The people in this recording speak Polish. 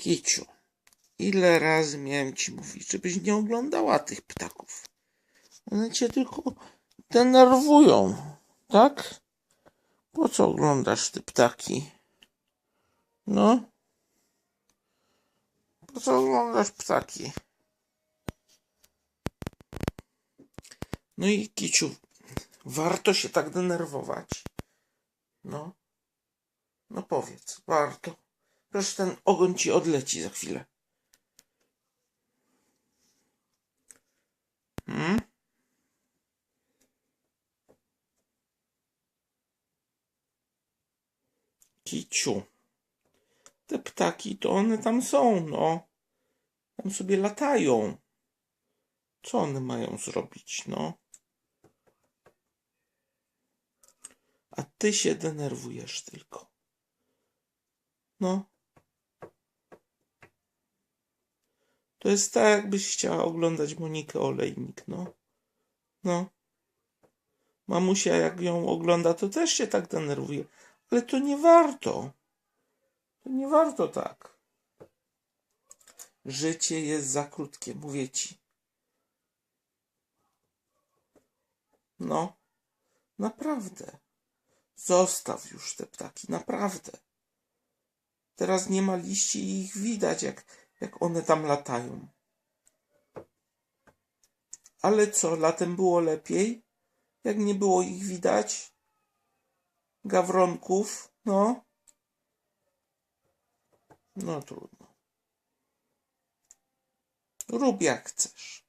Kiciu, ile razy miałem ci mówić, żebyś nie oglądała tych ptaków. One cię tylko denerwują, tak? Po co oglądasz te ptaki? No? Po co oglądasz ptaki? No i Kiciu, warto się tak denerwować? No? No powiedz, warto. Przecież ten ogon ci odleci za chwilę. Hmm? Kiciu, te ptaki to one tam są, no. Tam sobie latają. Co one mają zrobić, no? A ty się denerwujesz tylko. No. To jest tak, jakbyś chciała oglądać Monikę Olejnik, no. No. Mamusia, jak ją ogląda, to też się tak denerwuje. Ale to nie warto. To nie warto tak. Życie jest za krótkie, mówię ci. No. Naprawdę. Zostaw już te ptaki, naprawdę. Teraz nie ma liści i ich widać, jak, jak one tam latają. Ale co, latem było lepiej? Jak nie było ich widać? Gawronków, no. No trudno. Rób jak chcesz.